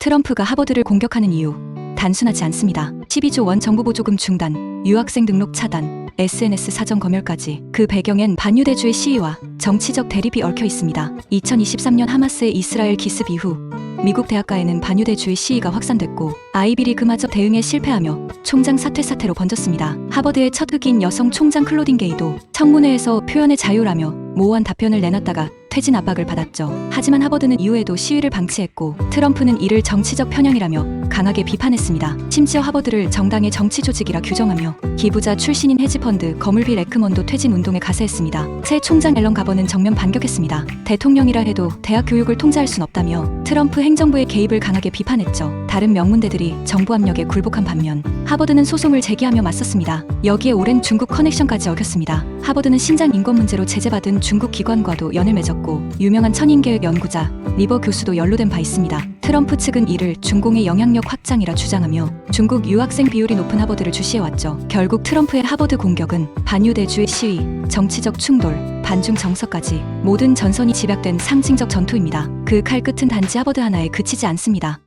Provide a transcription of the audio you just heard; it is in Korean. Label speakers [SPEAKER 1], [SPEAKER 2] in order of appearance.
[SPEAKER 1] 트럼프가 하버드를 공격하는 이유 단순하지 않습니다. 12조 원 정부 보조금 중단, 유학생 등록 차단, SNS 사정 검열까지 그 배경엔 반유대주의 시위와 정치적 대립이 얽혀 있습니다. 2023년 하마스의 이스라엘 기습 이후 미국 대학가에는 반유대주의 시위가 확산됐고 아이비리 그마저 대응에 실패하며 총장 사퇴 사태로 번졌습니다. 하버드의 첫 흑인 여성 총장 클로딘 게이도 청문회에서 표현의 자유라며 모호한 답변을 내놨다가 퇴진 압박을 받았죠. 하지만 하버드는 이후에도 시위를 방치했고 트럼프는 이를 정치적 편향이라며 강하게 비판했습니다. 심지어 하버드를 정당의 정치 조직이라 규정하며 기부자 출신인 헤지펀드 거물빌 에크먼도 퇴진 운동에 가세했습니다. 새 총장 앨런 가버는 정면 반격했습니다. 대통령이라 해도 대학 교육을 통제할 순 없다며 트럼프 행정부의 개입을 강하게 비판했죠. 다른 명문대들이 정부 압력에 굴복한 반면 하버드는 소송을 제기하며 맞섰습니다. 여기에 오랜 중국 커넥션까지 얽혔습니다. 하버드는 신장 인권 문제로 제재받은 중국 기관과도 연을 맺었고 유명한 천인계획 연구자 리버 교수도 연루된 바 있습니다. 트럼프 측은 이를 중공의 영향력 확장이라 주장하며 중국 유학생 비율이 높은 하버드를 주시해왔죠. 결국 트럼프의 하버드 공격은 반유대주의 시위, 정치적 충돌, 반중 정서까지 모든 전선이 집약된 상징적 전투입니다. 그 칼끝은 단지 하버드 하나에 그치지 않습니다.